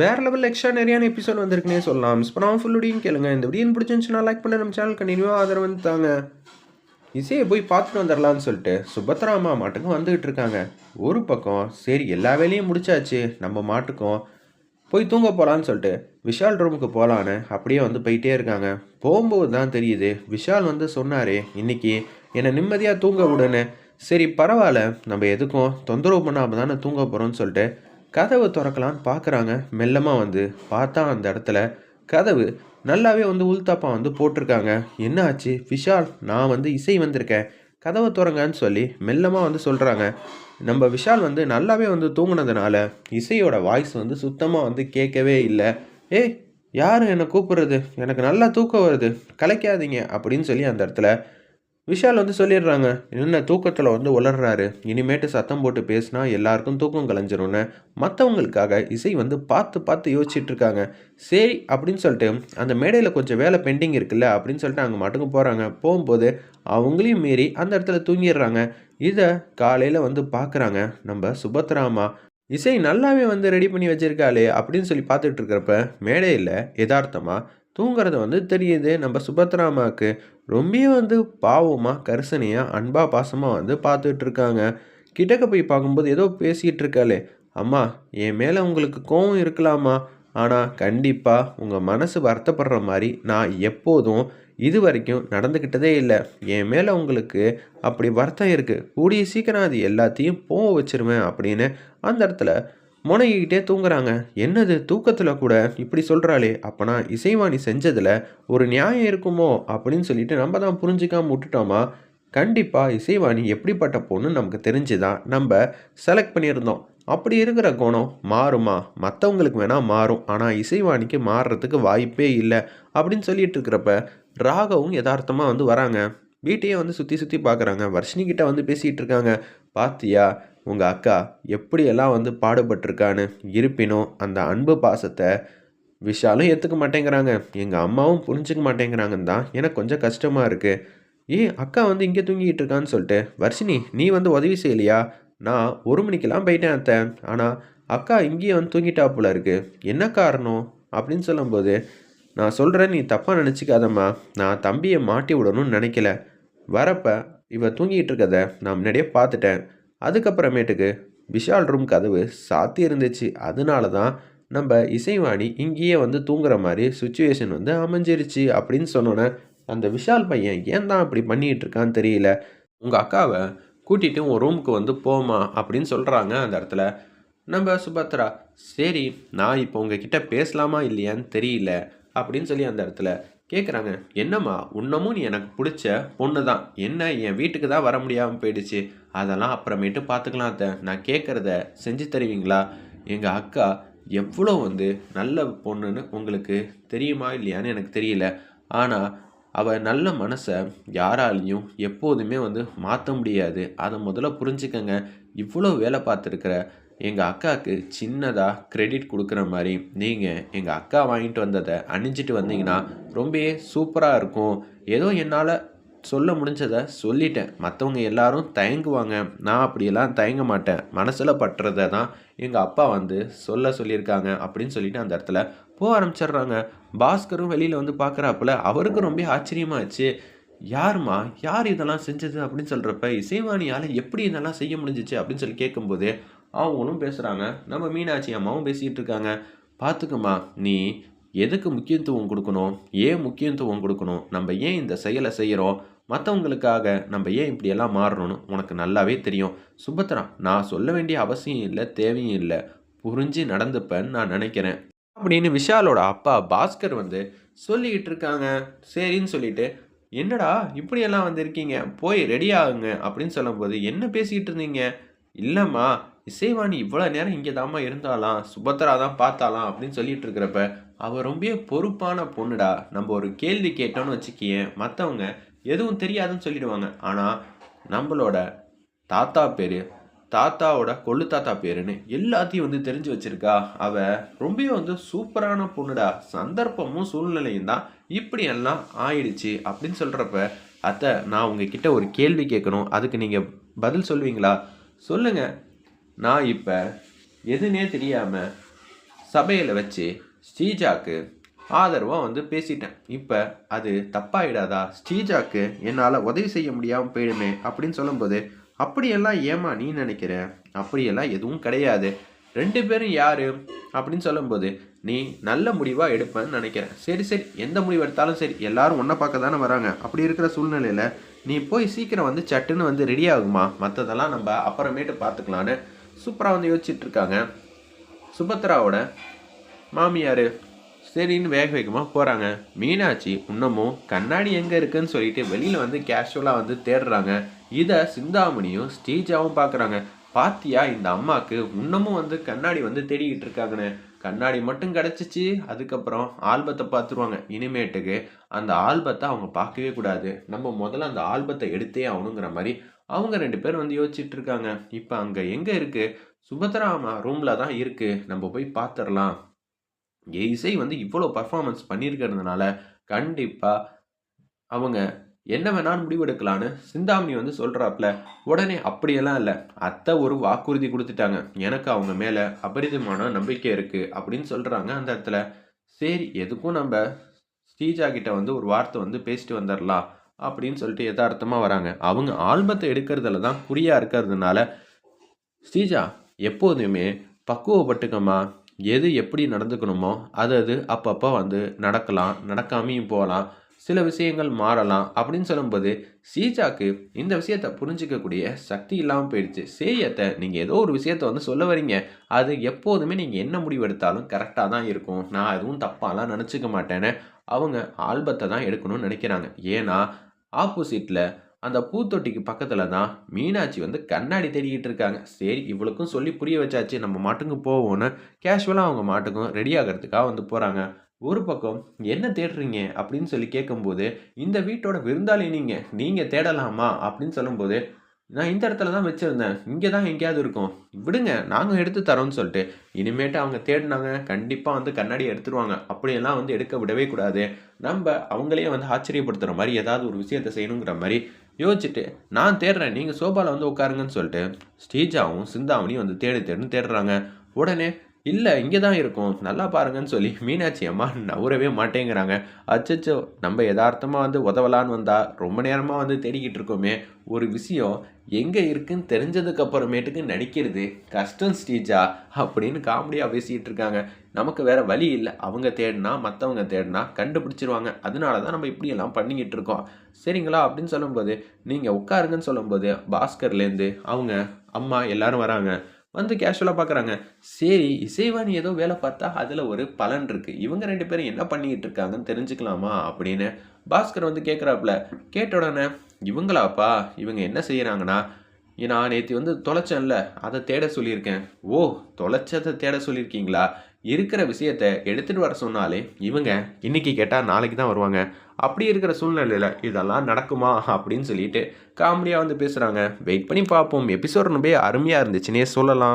வேற level extra நிறையான episode வந்திருக்குனே சொல்லலாம் மிஸ் பண்ணாமல் ஃபுல் கேளுங்க. இந்த வீடியோ பிடிச்சிருந்துச்சுன்னா லைக் பண்ண நம்ம சேனல் கண்டினியூவாக ஆதரவு வந்து தாங்க. இசையை போய் பார்த்துட்டு வந்துடலான்னு சொல்லிட்டு சுபத்ராமா அம்மா மாட்டுக்கும் வந்துகிட்டு இருக்காங்க. ஒரு பக்கம் சரி எல்லா வேலையும் முடிச்சாச்சு. நம்ம மாட்டுக்கும் போய் தூங்க போகலான்னு சொல்லிட்டு விஷால் ரூமுக்கு போகலான்னு அப்படியே வந்து போயிட்டே இருக்காங்க. போகும்போது தான் தெரியுது விஷால் வந்து சொன்னாரே இன்னைக்கு என்னை நிம்மதியாக தூங்க விடுன்னு. சரி பரவாயில்ல நம்ம எதுக்கும் தொந்தரவு பண்ணாமல் தானே தூங்க போகிறோம்னு சொல்லிட்டு கதவை திறக்கலான்னு பார்க்குறாங்க மெல்லமாக வந்து பார்த்தா அந்த இடத்துல கதவு நல்லாவே வந்து உள்தாப்பா வந்து போட்டிருக்காங்க. என்ன ஆச்சு? விஷால் நான் வந்து இசை வந்திருக்கேன். கதவை திறங்கன்னு சொல்லி மெல்லமாக வந்து சொல்கிறாங்க நம்ம விஷால் வந்து நல்லாவே வந்து தூங்குனதுனால இசையோட வாய்ஸ் வந்து சுத்தமாக வந்து கேட்கவே இல்லை. ஏய் யார் என்னை கூப்பிடுறது? எனக்கு நல்லா தூக்கம் வருது. கலைக்காதீங்க அப்படின்னு சொல்லி அந்த இடத்துல விஷால் வந்து சொல்லிடுறாங்க என்ன தூக்கத்தில் வந்து உளர்றாரு. இனிமேட்டு சத்தம் போட்டு பேசினா எல்லாருக்கும் தூக்கம் கலைஞ்சிரும்னு. மற்றவங்களுக்காக இசை வந்து பார்த்து பார்த்து யோசிச்சுட்டு இருக்காங்க. சரி அப்படின்னு சொல்லிட்டு அந்த மேடையில் கொஞ்சம் வேலை பெண்டிங் இருக்குல்ல அப்படின்னு சொல்லிட்டு அங்கே மட்டுக்கு போகிறாங்க போகும்போது அவங்களையும் மீறி அந்த இடத்துல தூங்கிடுறாங்க. இதை காலையில் வந்து பார்க்குறாங்க நம்ம சுபத்ராமா இசை நல்லாவே வந்து ரெடி பண்ணி வச்சிருக்காளே அப்படின்னு சொல்லி பார்த்துட்டு இருக்கிறப்ப மேடையில் யதார்த்தமாக தூங்குறது வந்து தெரியுது. நம்ம சுபத்ராமாவுக்கு ரொம்பவே வந்து பாவமாக கரிசனையாக அன்பா பாசமாக வந்து பார்த்துட்டு இருக்காங்க. கிட்டக்க போய் பார்க்கும்போது ஏதோ பேசிகிட்டு இருக்காளே. அம்மா என் மேலே உங்களுக்கு கோவம் இருக்கலாமா? ஆனால் கண்டிப்பாக உங்கள் மனசு வருத்தப்படுற மாதிரி நான் எப்போதும் இது வரைக்கும் நடந்துக்கிட்டதே இல்லை. என் மேலே உங்களுக்கு அப்படி வருத்தம் இருக்குது கூடிய சீக்கிரம் அது எல்லாத்தையும் போக வச்சிருவேன் அப்படின்னு அந்த இடத்துல முனையிட்டே தூங்குறாங்க. என்னது தூக்கத்தில் கூட? இப்படி சொல்கிறாளே அப்போனா இசைவாணி செஞ்சதில் ஒரு நியாயம் இருக்குமோ? அப்படின்னு சொல்லிட்டு நம்ம தான் புரிஞ்சிக்காமல் விட்டுட்டோமா? கண்டிப்பாக இசைவாணி எப்படிப்பட்ட பொண்ணு நமக்கு தெரிஞ்சுதான் நம்ம செலக்ட் பண்ணியிருந்தோம். அப்படி இருக்கிற குணம் மாறுமா? மற்றவங்களுக்கு வேணால் மாறும். ஆனால் இசைவாணிக்கு மாறுறதுக்கு வாய்ப்பே இல்லை. அப்படின்னு சொல்லிட்டு இருக்கிறப்ப ராகவும் யதார்த்தமாக வந்து வராங்க. வீட்டையே வந்து சுற்றி சுற்றி பார்க்குறாங்க வர்ஷினி கிட்டே வந்து பேசிகிட்டு இருக்காங்க. பாத்தியா உங்கள் அக்கா எப்படியெல்லாம் வந்து பாடுபட்டிருக்கான்னு இருப்பினும் அந்த அன்பு பாசத்தை விஷாலும் ஏற்றுக்க மாட்டேங்கிறாங்க. எங்கள் அம்மாவும் புரிஞ்சுக்க மாட்டேங்கிறாங்கன்னு தான் எனக்கு கொஞ்சம் கஷ்டமாக இருக்குது ஏ அக்கா வந்து இங்கே தூங்கிட்டு இருக்கான்னு சொல்லிட்டு வர்ஷினி நீ வந்து உதவி செய்யலையா? நான் ஒரு மணிக்கெல்லாம் போயிட்டேன் அத்தை. ஆனால் அக்கா இங்கேயே வந்து தூங்கிட்டா போல இருக்கு. என்ன காரணம்? அப்படின்னு சொல்லும்போது நான் சொல்கிறேன் நீ தப்பாக நினச்சிக்காதம்மா. நான் தம்பியை மாட்டி விடணும்னு நினைக்கல. வரப்ப இவ தூங்கிட்டு இருக்கத நான் முன்னாடியே பார்த்துட்டேன். அதுக்கப்புறமேட்டுக்கு விஷால் ரூம் கதவு சாத்தி இருந்துச்சு. அதனால தான் நம்ம இசைவாணி இங்கேயே வந்து தூங்குற மாதிரி சுச்சுவேஷன் வந்து அமைஞ்சிருச்சு அப்படின்னு சொன்னோன்னே அந்த விஷால் பையன் ஏன் தான் அப்படி பண்ணிகிட்டு இருக்கான்னு தெரியல. உங்கள் அக்காவை கூட்டிகிட்டு உன் ரூமுக்கு வந்து போமா அப்படின்னு சொல்கிறாங்க அந்த இடத்துல. நம்ம சுபத்ரா சரி நான் இப்போ உங்ககிட்ட பேசலாமா இல்லையான்னு தெரியல அப்படின்னு சொல்லி அந்த இடத்துல கேட்குறாங்க என்னம்மா இன்னமும் நீ எனக்கு பிடிச்ச பொண்ணு தான் என்ன என் வீட்டுக்கு தான் வர முடியாமல் போயிடுச்சு. அதெல்லாம் அப்புறமேட்டு பார்த்துக்கலாம் அத்தை. நான் கேட்குறத செஞ்சு தருவீங்களா? எங்கள் அக்கா எவ்வளோ வந்து நல்ல பொண்ணுன்னு உங்களுக்கு தெரியுமா இல்லையான்னு எனக்கு தெரியல. ஆனால் அவள் நல்ல மனசை யாராலையும் எப்போதுமே வந்து மாற்ற முடியாது. அதை முதல்ல புரிஞ்சுக்கங்க. இவ்வளோ வேலை பார்த்துருக்குற எங்கள் அக்காவுக்கு சின்னதாக கிரெடிட் கொடுக்குற மாதிரி நீங்கள் எங்கள் அக்கா வாங்கிட்டு வந்ததை அணிஞ்சிட்டு வந்தீங்கன்னா ரொம்பவே சூப்பராக இருக்கும். ஏதோ என்னால் சொல்ல முடிஞ்சதை சொல்லிட்டேன். மற்றவங்க எல்லாரும் தயங்குவாங்க. நான் அப்படியெல்லாம் தயங்க மாட்டேன். மனசில் பட்டுறதை தான் எங்கள் அப்பா வந்து சொல்ல சொல்லியிருக்காங்க அப்படின்னு சொல்லிட்டு அந்த இடத்துல போக ஆரம்பிச்சிடுறாங்க. பாஸ்கரும் வெளியில் வந்து பார்க்குறாப்புல அவருக்கும் ரொம்ப ஆச்சரியமாச்சு. யாருமா யார் இதெல்லாம் செஞ்சது? அப்படின்னு சொல்கிறப்ப இசைவாணியால் எப்படி இதெல்லாம் செய்ய முடிஞ்சிச்சு அப்படின்னு சொல்லி கேட்கும்போது அவங்களும் பேசுகிறாங்க நம்ம மீனாட்சி அம்மாவும் பேசிகிட்டு இருக்காங்க. பார்த்துக்குமா நீ எதுக்கு முக்கியத்துவம் கொடுக்கணும்? ஏன் முக்கியத்துவம் கொடுக்கணும்? நம்ம ஏன் இந்த செயலை செய்கிறோம் மற்றவங்களுக்காக நம்ம ஏன் இப்படியெல்லாம் மாறணும்னு உனக்கு நல்லாவே தெரியும். சுபத்ரா நான் சொல்ல வேண்டிய அவசியம் இல்லை தேவையும் இல்லை. புரிஞ்சு நடந்துப்பேன்னு நான் நினைக்கிறேன். அப்படின்னு விஷாலோட அப்பா பாஸ்கர் வந்து சொல்லிக்கிட்டு இருக்காங்க. சரின்னு சொல்லிட்டு என்னடா இப்படியெல்லாம் வந்திருக்கீங்க? போய் ரெடி ஆகுங்க. அப்படின்னு சொல்லும்போது என்ன பேசிக்கிட்டு இருந்தீங்க? இல்லைம்மா இசைவாணி இவ்வளோ நேரம் இங்கே தாம்மா இருந்தாலாம் சுபத்ரா தான் பார்த்தாலாம் அப்படின்னு சொல்லிட்டு இருக்கிறப்ப அவள் ரொம்ப பொறுப்பான பொண்ணுடா. நம்ம ஒரு கேள்வி கேட்டோன்னு வச்சுக்கியேன் மற்றவங்க எதுவும் தெரியாதுன்னு சொல்லிடுவாங்க. ஆனால் நம்மளோட தாத்தா பேர் தாத்தாவோட கொள்ளு தாத்தா பேருன்னு எல்லாத்தையும் வந்து தெரிஞ்சு வச்சிருக்கா. அவ ரொம்பவே வந்து சூப்பரான பொண்ணுடா. சந்தர்ப்பமும் சூழ்நிலையும் தான் இப்படி எல்லாம் ஆயிடுச்சு அப்படின்னு சொல்கிறப்ப அத்தை நான் உங்ககிட்ட ஒரு கேள்வி கேட்கணும். அதுக்கு நீங்கள் பதில் சொல்லுவீங்களா? சொல்லுங்க. நான் இப்போ எதுனே தெரியாமல் சபையில் வச்சு ஸ்ரீஜாக்கு ஆதரவாக வந்து பேசிட்டேன். இப்போ அது தப்பாயிடாதா? ஸ்ரீஜாக்கு என்னால் உதவி செய்ய முடியாமல் போயிடுமே அப்படின்னு சொல்லும்போது அப்படியெல்லாம் ஏமா நீ நினைக்கிற? அப்படியெல்லாம் எதுவும் கிடையாது. ரெண்டு பேரும் யார்? அப்படின்னு சொல்லும்போது நீ நல்ல முடிவாக எடுப்பேன்னு நினைக்கிறேன். சரி சரி. எந்த முடிவு எடுத்தாலும் சரி. எல்லாரும் ஒன்றை பார்க்க தானே வராங்க. அப்படி இருக்கிற சூழ்நிலையில் நீ போய் சீக்கிரம் வந்து சட்டுன்னு வந்து ரெடி ஆகுமா? மற்றதெல்லாம் நம்ம அப்புறமேட்டு பார்த்துக்கலான்னு சூப்பராக வந்து யோசிச்சுட்ருக்காங்க சுபத்ராவோட மாமியார் சரின்னு வேக வேகமாக போகிறாங்க மீனாட்சி இன்னமும் கண்ணாடி எங்கே இருக்குன்னு சொல்லிட்டு வெளியில் வந்து கேஷுவலாக வந்து தேடுறாங்க. இதை சிந்தாமணியும் ஸ்டீஜாவும் பார்க்குறாங்க பாத்தியா இந்த அம்மாவுக்கு இன்னமும் வந்து கண்ணாடி வந்து தேடிக்கிட்டு இருக்காங்கன்னு. கண்ணாடி மட்டும் கிடச்சிச்சு அதுக்கப்புறம் ஆல்பத்தை பார்த்துருவாங்க இனிமேட்டுக்கு அந்த ஆல்பத்தை அவங்க பார்க்கவே கூடாது. நம்ம முதல்ல அந்த ஆல்பத்தை எடுத்தே ஆகணுங்கிற மாதிரி அவங்க ரெண்டு பேரும் வந்து யோசிச்சுட்டு இருக்காங்க. இப்போ அங்கே எங்கே இருக்குது சுபத்ராமா ரூமில் தான் இருக்குது நம்ம போய் பார்த்துடலாம் இசை வந்து இவ்வளோ பர்ஃபார்மன்ஸ் பண்ணியிருக்கிறதுனால கண்டிப்பாக அவங்க என்ன வேணாலும் முடிவெடுக்கலான்னு சிந்தாமணி வந்து சொல்கிறாப்புல உடனே அப்படியெல்லாம் இல்லை. அத்தை ஒரு வாக்குறுதி கொடுத்துட்டாங்க. எனக்கு அவங்க மேலே அபரிதமான நம்பிக்கை இருக்குது அப்படின்னு சொல்கிறாங்க அந்த இடத்துல. சரி எதுக்கும் நம்ம ஸ்ரீஜா கிட்ட வந்து ஒரு வார்த்தை வந்து பேசிட்டு வந்துடலாம் அப்படின்னு சொல்லிட்டு யதார்த்தமாக வராங்க. அவங்க ஆல்பத்தை எடுக்கிறதுல தான் குறியாக இருக்கிறதுனால ஸ்ரீஜா எப்போதுமே பக்குவப்பட்டுக்கம்மா. எது எப்படி நடந்துக்கணுமோ அது அது அப்பப்போ வந்து நடக்கலாம் நடக்காமையும் போகலாம் சில விஷயங்கள் மாறலாம் அப்படின்னு சொல்லும்போது சீஜாக்கு இந்த விஷயத்த புரிஞ்சிக்கக்கூடிய சக்தி இல்லாமல் போயிடுச்சு. சேயத்தை நீங்கள் ஏதோ ஒரு விஷயத்த வந்து சொல்ல வரீங்க. அது எப்போதுமே நீங்கள் என்ன முடிவு எடுத்தாலும் கரெக்டாக தான் இருக்கும். நான் எதுவும் தப்பாலாம் நினச்சிக்க மாட்டேன்னு அவங்க ஆல்பத்தை தான் எடுக்கணும்னு நினைக்கிறாங்க. ஏன்னா ஆப்போசிட்டில் அந்த பூத்தொட்டிக்கு பக்கத்தில் தான் மீனாட்சி வந்து கண்ணாடி தேடிக்கிட்டு இருக்காங்க. சரி இவளுக்கும் சொல்லி புரிய வச்சாச்சு. நம்ம மாட்டுக்கு போவோன்னு கேஷுவலாக அவங்க மாட்டுக்கும் ரெடி ஆகிறதுக்காக வந்து போகிறாங்க ஒரு பக்கம் என்ன தேடுறீங்க? அப்படின்னு சொல்லி கேட்கும்போது இந்த வீட்டோட விருந்தாளி நீங்கள் நீங்கள் தேடலாமா? அப்படின்னு சொல்லும்போது நான் இந்த இடத்துல தான் வச்சுருந்தேன். இங்கே தான் எங்கேயாவது இருக்கும். விடுங்க நாங்கள் எடுத்து தரோம்னு சொல்லிட்டு. இனிமேட்டு அவங்க தேடினாங்க. கண்டிப்பாக வந்து கண்ணாடி எடுத்துருவாங்க. அப்படியெல்லாம் வந்து எடுக்க விடவே கூடாது. நம்ம அவங்களே வந்து ஆச்சரியப்படுத்துகிற மாதிரி ஏதாவது ஒரு விஷயத்தை செய்யணுங்கிற மாதிரி யோசிச்சுட்டு நான் தேடுறேன் நீங்கள் சோபாவில் வந்து உட்காருங்கன்னு சொல்லிட்டு ஸ்ரீஜாவும் சிந்தாமணியும் வந்து தேடி தேடுன்னு தேடுறாங்க. உடனே இல்லை இங்கே தான் இருக்கும். நல்லா பாருங்கன்னு சொல்லி மீனாட்சி அம்மா நவரவே மாட்டேங்கிறாங்க. அச்சச்சோ நம்ம யதார்த்தமாக வந்து உதவலான்னு வந்தால் ரொம்ப நேரமாக வந்து தேடிக்கிட்டு இருக்கோமே. ஒரு விஷயம் எங்கே இருக்குன்னு தெரிஞ்சதுக்கு அப்புறமேட்டுக்கு நடிக்கிறது கஷ்டம் ஸ்டீஜா அப்படின்னு காமெடியாக பேசிகிட்டு இருக்காங்க. நமக்கு வேறு வழி இல்லை. அவங்க தேடினா மற்றவங்க தேடினா கண்டுபிடிச்சிருவாங்க. அதனால தான் நம்ம இப்படியெல்லாம் பண்ணிக்கிட்டு இருக்கோம். சரிங்களா? அப்படின்னு சொல்லும்போது நீங்கள் உட்காருங்கன்னு சொல்லும்போது பாஸ்கர்லேருந்து அவங்க அம்மா எல்லாரும் வராங்க. வந்து கேஷுவலாக பார்க்குறாங்க சரி இசைவாணி ஏதோ வேலை பார்த்தா அதில் ஒரு பலன் இருக்குது இவங்க ரெண்டு பேரும் என்ன பண்ணிக்கிட்டு இருக்காங்கன்னு தெரிஞ்சுக்கலாமா அப்படின்னு பாஸ்கர் வந்து கேட்குறாப்புல கேட்ட உடனே இவங்களாப்பா இவங்க என்ன செய்கிறாங்கன்னா நான் நேற்று வந்து தொலைச்சேன்ல அதை தேட சொல்லியிருக்கேன். ஓ தொலைச்சதை தேட சொல்லியிருக்கீங்களா? இருக்கிற விஷயத்த எடுத்துகிட்டு வர சொன்னாலே இவங்க இன்னைக்கு கேட்டால் நாளைக்கு தான் வருவாங்க. அப்படி இருக்கிற சூழ்நிலையில் இதெல்லாம் நடக்குமா அப்படின்னு சொல்லிட்டு காமெடியாக வந்து பேசுகிறாங்க வெயிட் பண்ணி பார்ப்போம். எபிசோட் ரொம்ப அருமையாக இருந்துச்சுன்னே சொல்லலாம்.